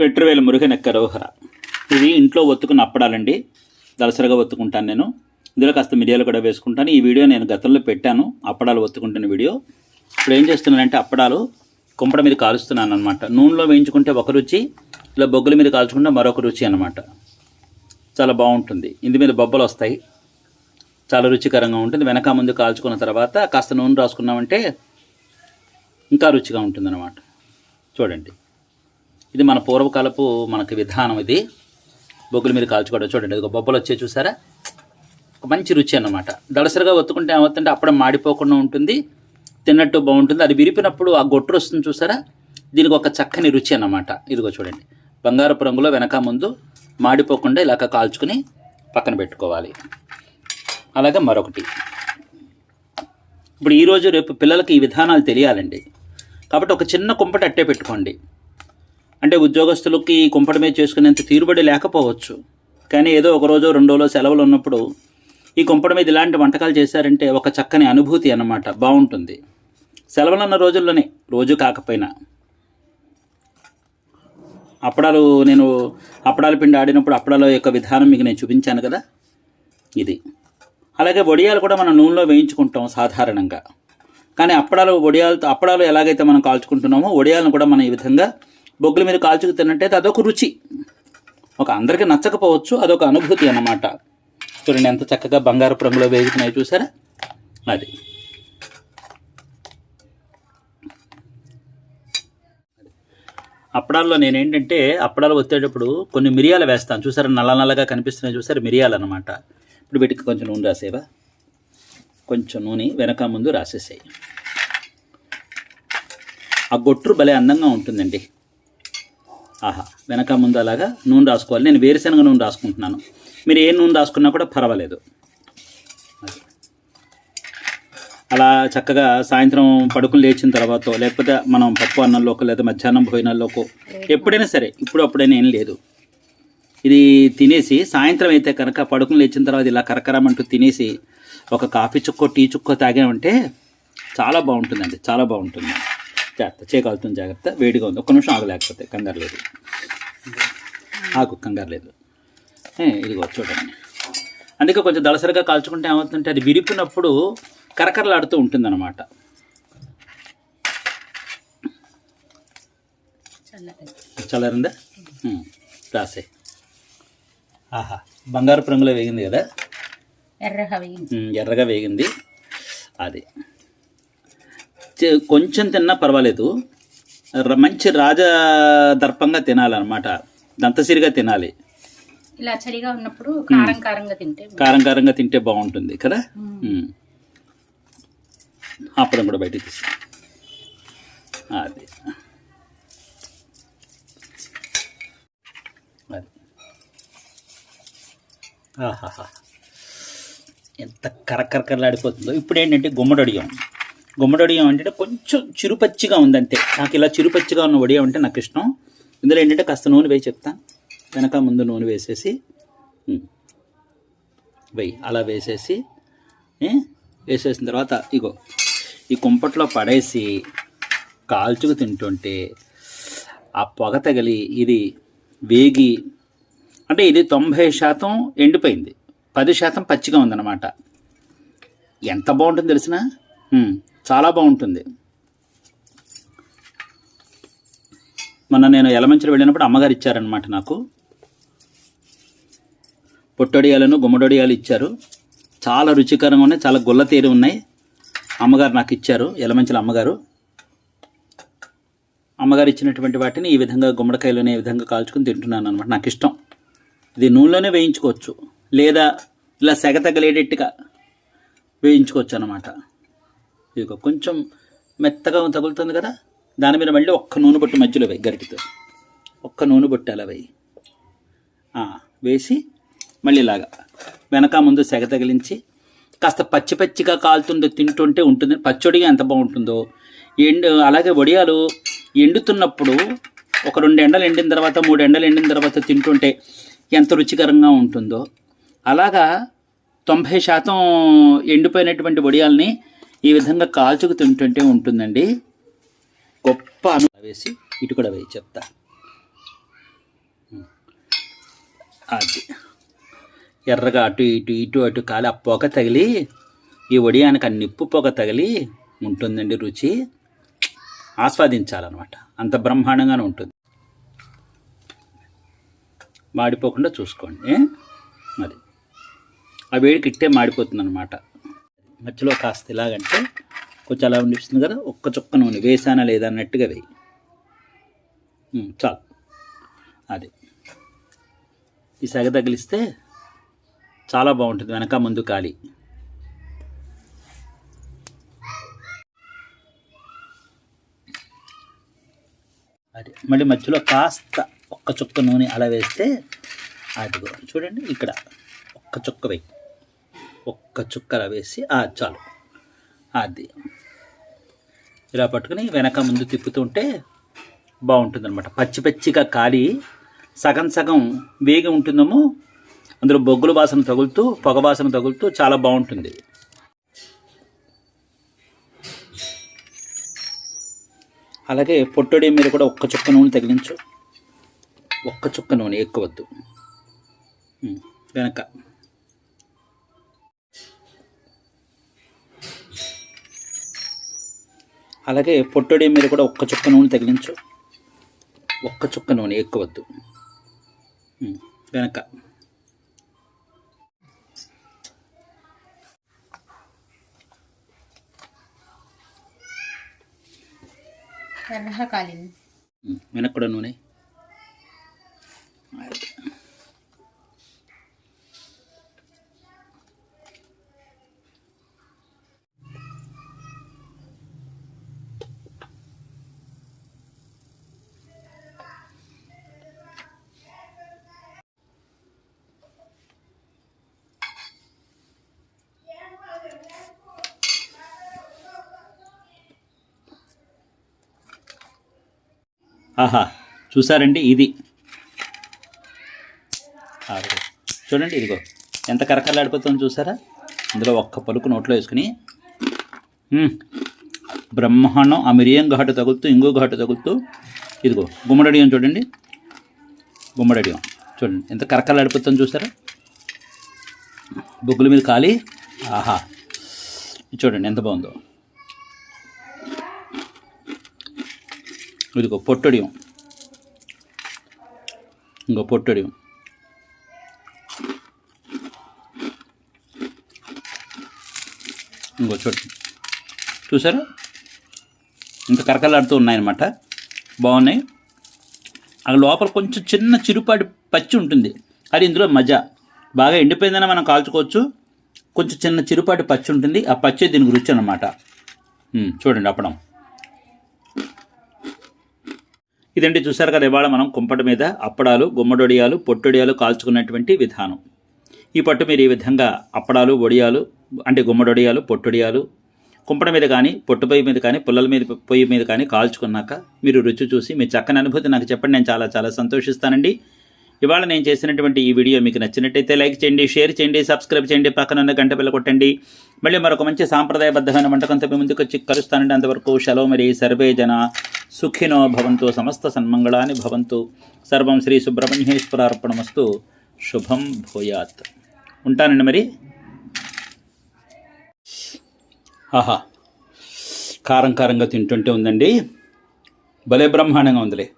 వెట్రవేల మురుగనెక్క రోహర ఇది ఇంట్లో ఒత్తుకున్న అప్పడాలండి. దలసరిగా ఒత్తుకుంటాను నేను. ఇందులో కాస్త మిరియాలు కూడా వేసుకుంటాను. ఈ వీడియో నేను గతంలో పెట్టాను. అప్పడాలు ఒత్తుకుంటున్న వీడియో. ఇప్పుడు ఏం చేస్తున్నానంటే అప్పడాలు కుంపడ మీద కాలుస్తున్నాను అనమాట నూనెలో వేయించుకుంటే ఒక రుచి ఇలా బొగ్గుల మీద కాల్చుకుంటే మరొక రుచి అనమాట చాలా బాగుంటుంది. ఇందు మీద బొబ్బలు వస్తాయి. చాలా రుచికరంగా ఉంటుంది. వెనక ముందు కాల్చుకున్న తర్వాత కాస్త నూనె రాసుకున్నామంటే ఇంకా రుచిగా ఉంటుందన్నమాట. చూడండి. ఇది మన పూర్వకాలపు మనకి విధానం ఇది. బొగ్గుల మీద కాల్చుకోవడం చూడండి. ఇది ఒక బొబ్బలు వచ్చే చూసారా? ఒక మంచి రుచి అన్నమాట. దళసరిగా ఒత్తుకుంటే ఏమవుతుంటే అప్పుడే మాడిపోకుండా ఉంటుంది. తిన్నట్టు బాగుంటుంది. అది విరిపినప్పుడు ఆ గొట్టు వస్తుంది చూసారా? దీనికి ఒక చక్కని రుచి అన్నమాట. ఇదిగో చూడండి. బంగారపు రంగులో వెనక ముందు మాడిపోకుండా ఇలాగ కాల్చుకుని పక్కన పెట్టుకోవాలి. అలాగే మరొకటి. ఇప్పుడు ఈరోజు రేపు పిల్లలకి ఈ విధానాలు తెలియాలండి. కాబట్టి ఒక చిన్న కుంపటి అట్టే పెట్టుకోండి. అంటే ఉద్యోగస్తులకి కుంపటి మీద చేసుకునేంత తీరుబడి లేకపోవచ్చు. కానీ ఏదో ఒక రోజు రెండు రోజులు సెలవులు ఉన్నప్పుడు ఈ కుంపటి మీద ఇలాంటి వంటకాలు చేశారంటే ఒక చక్కని అనుభూతి అన్నమాట. బాగుంటుంది. సెలవులున్న రోజుల్లోనే రోజు కాకపోయినా. అప్పడాలు నేను అప్పడాల పిండి ఆడినప్పుడు అప్పడాల యొక్క విధానం మీకు నేను చూపించాను కదా? ఇది. అలాగే వడియాలు కూడా మనం నూనెలో వేయించుకుంటాం సాధారణంగా. కానీ అప్పడాలు వడియాలతో అప్పడాలు ఎలాగైతే మనం కాల్చుకుంటున్నామో వడియాలను కూడా మనం ఈ విధంగా బొగ్గుల మీద కాల్చుకు తిన్నట్టయితే అదొక రుచి. ఒక అందరికీ నచ్చకపోవచ్చు అదొక అనుభూతి అన్నమాట. చూడండి ఎంత చక్కగా బంగారపు రంగులో వేగుతున్నాయి చూసారా? అది. అప్పడాల్లో నేనేంటంటే అప్పడాలు వచ్చేటప్పుడు కొన్ని మిరియాలు వేస్తాను. చూసారా నల్ల నల్లగా కనిపిస్తున్నాయి చూసారు మిరియాలు అనమాట ఇప్పుడు వీటికి కొంచెం నూనె రాసేవా? కొంచెం నూనె వెనక ముందు రాసేసాయి. ఆ గొట్టు భలే అందంగా ఉంటుందండి. ఆహా వెనక ముందు అలాగా నూనె రాసుకోవాలి. నేను వేరుశనగ నూనె రాసుకుంటున్నాను. మీరు ఏ నూనె రాసుకున్నా కూడా పర్వాలేదు. అలా చక్కగా సాయంత్రం పడుకుని లేచిన తర్వాత లేకపోతే మనం పప్పు అన్నంలోకో లేదా మధ్యాహ్నం భోజనాల్లోకో ఎప్పుడైనా సరే ఇప్పుడు అప్పుడైనా ఏం లేదు. ఇది తినేసి సాయంత్రం అయితే కనుక పడుకుని లేచిన తర్వాత ఇలా కరకరమంటూ తినేసి ఒక కాఫీ చుక్కో టీ చుక్కో తాగామంటే చాలా బాగుంటుందండి చాలా బాగుంటుంది. జాగ్రత్త చేయగలుగుతుంది జాగ్రత్త. వేడిగా ఉంది. ఒక్క నిమిషం ఆగలేకపోతే కంగారు లేదు. ఆకు కంగారు లేదు. ఇదిగో చూడండి. అందుకే కొంచెం దళసరిగా కాల్చుకుంటే ఏమవుతుందంటే అది విరిపినప్పుడు కరకరలాడుతూ ఉంటుందన్నమాట. చల్లారిందా? ఉమ్, రాసే ఆహా బంగారు రంగులో వేగింది కదా? ఎర్రగా ఉమ్, ఎర్రగా వేగింది. అది. కొంచెం తిన్నా పర్వాలేదు. మంచి రాజదర్పంగా తినాలన్నమాట. దంతసిరిగా తినాలి. ఇలా చలిగా ఉన్నప్పుడు కారం కారంగా తింటే కారం కారంగా తింటే బాగుంటుంది కదా. అప్పడం కూడా బయటికి తీసి అది. అది. ఆహాహా. ఎంత కరకరకరలాడిపోతుందో. ఇప్పుడు ఏంటంటే గుమ్మడి వడియం అంటే కొంచెం చిరుపచ్చిగా ఉందంతే. నాకు ఇలా చిరుపచ్చిగా ఉన్న వడియం అంటే నాకు ఇష్టం. ఇందులో ఏంటంటే కాస్త నూనె వేసి చెప్తాను వెనక ముందు నూనె వేసేసి వెయ్యి అలా వేసేసి వేసేసిన తర్వాత ఇగో ఈ కుంపట్లో పడేసి కాల్చుకు తింటుంటే ఆ పొగ తగిలి ఇది వేగి అంటే ఇది తొంభై శాతం ఎండిపోయింది. పది శాతం పచ్చిగా ఉందన్నమాట. ఎంత బాగుంటుంది తెలిసిన? చాలా బాగుంటుంది. మొన్న నేను ఎలమంచిలో వెళ్ళినప్పుడు అమ్మగారు ఇచ్చారనమాట నాకు. పొట్టొడియాలను గుమ్మడొడియాలు ఇచ్చారు. చాలా రుచికరంగా ఉన్నాయి చాలా గుల్ల తీరు ఉన్నాయి. అమ్మగారు నాకు ఇచ్చారు ఎలమంచిల అమ్మగారు. అమ్మగారు ఇచ్చినటువంటి వాటిని ఈ విధంగా గుమ్మడికాయలోనే ఈ విధంగా కాల్చుకుని తింటున్నాను అనమాట నాకు ఇష్టం. ఇది నూనెలోనే వేయించుకోవచ్చు. లేదా ఇలా సెగ తగలేటట్టుగా వేయించుకోవచ్చు అనమాట ఇదిగో కొంచెం మెత్తగా తగులుతుంది కదా? దాని మీద మళ్ళీ ఒక్క నూనె బొట్టు మధ్యలో వేయి గరిటితో. ఒక్క నూనె బొట్టు అలా వేయి. వేసి మళ్ళీ ఇలాగా వెనక ముందు సెగ తగిలించి కాస్త పచ్చి పచ్చిగా కాలుతుంటే తింటుంటే ఉంటుంది. పచ్చడిగా ఎంత బాగుంటుందో. ఎండు అలాగే వడియాలు ఎండుతున్నప్పుడు ఒక రెండు ఎండలు ఎండిన తర్వాత మూడు ఎండలు ఎండిన తర్వాత తింటుంటే ఎంత రుచికరంగా ఉంటుందో. అలాగా తొంభై శాతం ఎండిపోయినటువంటి వడియాల్ని ఈ విధంగా కాల్చుకు తింటుంటే ఉంటుందండి. గొప్ప అను వేసి ఇటు కూడా వేయి చెప్తా. అది. ఎర్రగా అటు ఇటు ఇటు అటు కాలి ఆ పొగ తగిలి ఈ వడియానికి ఆ నిప్పు పొగ తగిలి ఉంటుందండి రుచి. ఆస్వాదించాలన్నమాట. అంత బ్రహ్మాండంగానే ఉంటుంది. మాడిపోకుండా చూసుకోండి మరి. ఆ వేడికి ఇట్టే మాడిపోతుంది అనమాట మధ్యలో కాస్త ఇలాగంటే కొంచెం అలా ఉండిస్తుంది కదా ఒక్క చుక్క నూనె వేసానా లేదా అన్నట్టుగా వేయి. చాలు. అది. ఈ సెగ తగిలిస్తే చాలా బాగుంటుంది వెనక ముందు ఖాళీ. అది. మళ్ళీ మధ్యలో కాస్త ఒక్క చుక్క నూనె అలా వేస్తే అదిగో చూడండి ఇక్కడ ఒక్క చుక్క వేయి. ఒక్క చుక్క వేసి చాలు. అది. ఇలా పట్టుకుని వెనక ముందు తిప్పుతుంటే బాగుంటుంది అనమాట పచ్చి పచ్చిగా కాలి సగం సగం వేగి ఉంటుందేమో అందులో బొగ్గుల వాసన తగులుతూ పొగ వాసన తగులుతూ చాలా బాగుంటుంది. అలాగే పొట్టడి మీద కూడా ఒక్క చుక్క నూనె తగిలించు. ఒక్క చుక్క నూనె ఎక్కువద్దు. వెనక. అలాగే పొట్టడి మీద కూడా ఒక్క చుక్క నూనె తగిలించు. ఒక్క చుక్క నూనె ఎక్కువద్దు వెనక. వెనక కూడా నూనె. ఆహా చూసారండి ఇది. చూడండి ఇదిగో ఎంత కరకరలాడిపోతుందో చూసారా? ఇందులో ఒక్క పలుకు నోట్లో వేసుకుని బ్రహ్మాండం ఆ మిరియం ఘాటు తగులుతూ ఇంగు ఘాటు తగులుతూ ఇదిగో గుమ్మడడియం చూడండి. గుమ్మడడియం చూడండి ఎంత కరకరలాడిపోతుందో చూసారా? బొగ్గుల మీద కాలి ఆహా చూడండి ఎంత బాగుందో. ఇదిగో పొట్టడియం. ఇంకో పొట్టడియం. ఇంకో చూడండి చూసారా? ఇంకా కరకలాడుతూ ఉన్నాయన్నమాట. బాగున్నాయి. ఆ లోపల కొంచెం చిన్న చిరుపాటి పచ్చి ఉంటుంది. అది ఇందులో మజా బాగా ఎండిపోయిందని మనం కాల్చుకోవచ్చు. కొంచెం చిన్న చిరుపాటి పచ్చి ఉంటుంది. ఆ పచ్చే దీనికి రుచి అనమాట చూడండి అప్పడం. ఇదండి చూసారు కదా ఇవాళ మనం కుంపటి మీద అప్పడాలు గుమ్మడొడియాలు పొట్టొడియాలు కాల్చుకున్నటువంటి విధానం. ఈ పట్టు మీరు ఈ విధంగా అప్పడాలు ఒడియాలు అంటే గుమ్మడొడియాలు పొట్టొడియాలు కుంపట మీద కానీ పొట్టుపొయ్యి మీద కానీ పుల్లల మీద పొయ్యి మీద కానీ కాల్చుకున్నాక మీరు రుచి చూసి మీ చక్కని అనుభూతి నాకు చెప్పండి. నేను చాలా చాలా సంతోషిస్తానండి. ఇవాళ నేను చేసినటువంటి ఈ వీడియో మీకు నచ్చినట్టయితే లైక్ చేయండి షేర్ చేయండి సబ్స్క్రైబ్ చేయండి పక్కనున్న గంట పిల్ల కొట్టండి. మళ్ళీ మరొక మంచి సాంప్రదాయబద్ధమైన వంటకంతో మీ ముందుకు వచ్చి కలుస్తానండి. అంతవరకు సెలవు మరి సర్వే జన సుఖినో భవంతు సమస్త సన్మంగళాని భవంతు. సర్వం శ్రీ సుబ్రహ్మణ్యేశ్వరార్పణమస్తు. శుభం భూయాత్. ఉంటానండి మరి. ఆహా. కారం కారంగా తింటుంటే ఉందండి. భలే బ్రహ్మాండంగా ఉందిలే.